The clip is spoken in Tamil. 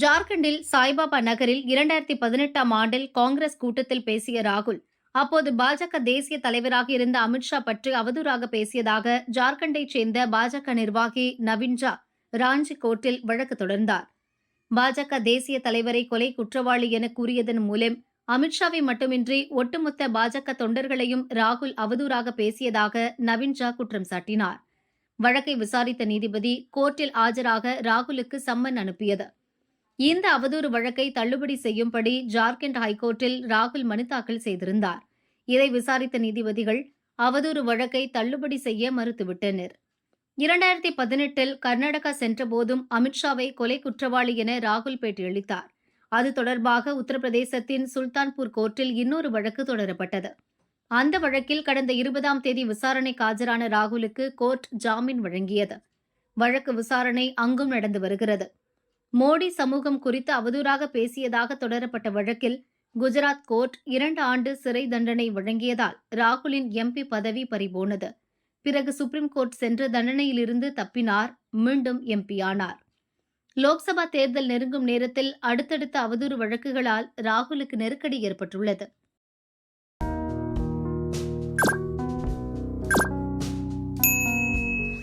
ஜார்க்கண்டில் சாய்பாபா நகரில் இரண்டாயிரத்தி பதினெட்டாம் ஆண்டில் காங்கிரஸ் கூட்டத்தில் பேசிய ராகுல் அப்போது பாஜக தேசிய தலைவராக இருந்த அமித்ஷா பற்றி அவதூறாக பேசியதாக ஜார்க்கண்டைச் சேர்ந்த பாஜக நிர்வாகி நவீன் ஜா ராஞ்சி கோர்ட்டில் வழக்கு தொடர்ந்தார். பாஜக தேசிய தலைவரை கொலை குற்றவாளி என கூறியதன் மூலம் அமித்ஷாவை மட்டுமின்றி ஒட்டுமொத்த பாஜக தொண்டர்களையும் ராகுல் அவதூறாக பேசியதாக நவீன் ஜா குற்றம் சாட்டினார். வழக்கை விசாரித்த நீதிபதி கோர்ட்டில் ஆஜராக ராகுலுக்கு சம்மன் அனுப்பியது. இந்த அவதூறு வழக்கை தள்ளுபடி செய்யும்படி ஜார்க்கண்ட் ஹைகோர்ட்டில் ராகுல் மனு தாக்கல் செய்திருந்தார். இதை விசாரித்த நீதிபதிகள் அவதூறு வழக்கை தள்ளுபடி செய்ய மறுத்துவிட்டனர். இரண்டாயிரத்தி பதினெட்டில் கர்நாடகா சென்றபோதும் அமித்ஷாவை கொலை குற்றவாளி என ராகுல் பேட்டியளித்தார். அது தொடர்பாக உத்தரப்பிரதேசத்தின் சுல்தான்பூர் கோர்ட்டில் இன்னொரு வழக்கு தொடரப்பட்டது. அந்த வழக்கில் கடந்த இருபதாம் தேதி விசாரணைக்கு ஆஜரான ராகுலுக்கு கோர்ட் ஜாமீன் வழங்கியது. வழக்கு விசாரணை அங்கும் நடந்து வருகிறது. மோடி சமூகம் குறித்து அவதூறாக பேசியதாக தொடரப்பட்ட வழக்கில் குஜராத் கோர்ட் இரண்டு ஆண்டு சிறை தண்டனை வழங்கியதால் ராகுலின் எம்பி பதவி பறிபோனது. பிறகு சுப்ரீம் கோர்ட் சென்று தண்டனையிலிருந்து தப்பினார் மீண்டும் எம்பியானார் லோக்சபா தேர்தல் நெருங்கும் நேரத்தில் அடுத்தடுத்த அவதூறு வழக்குகளால் ராகுலுக்கு நெருக்கடி ஏற்பட்டுள்ளது.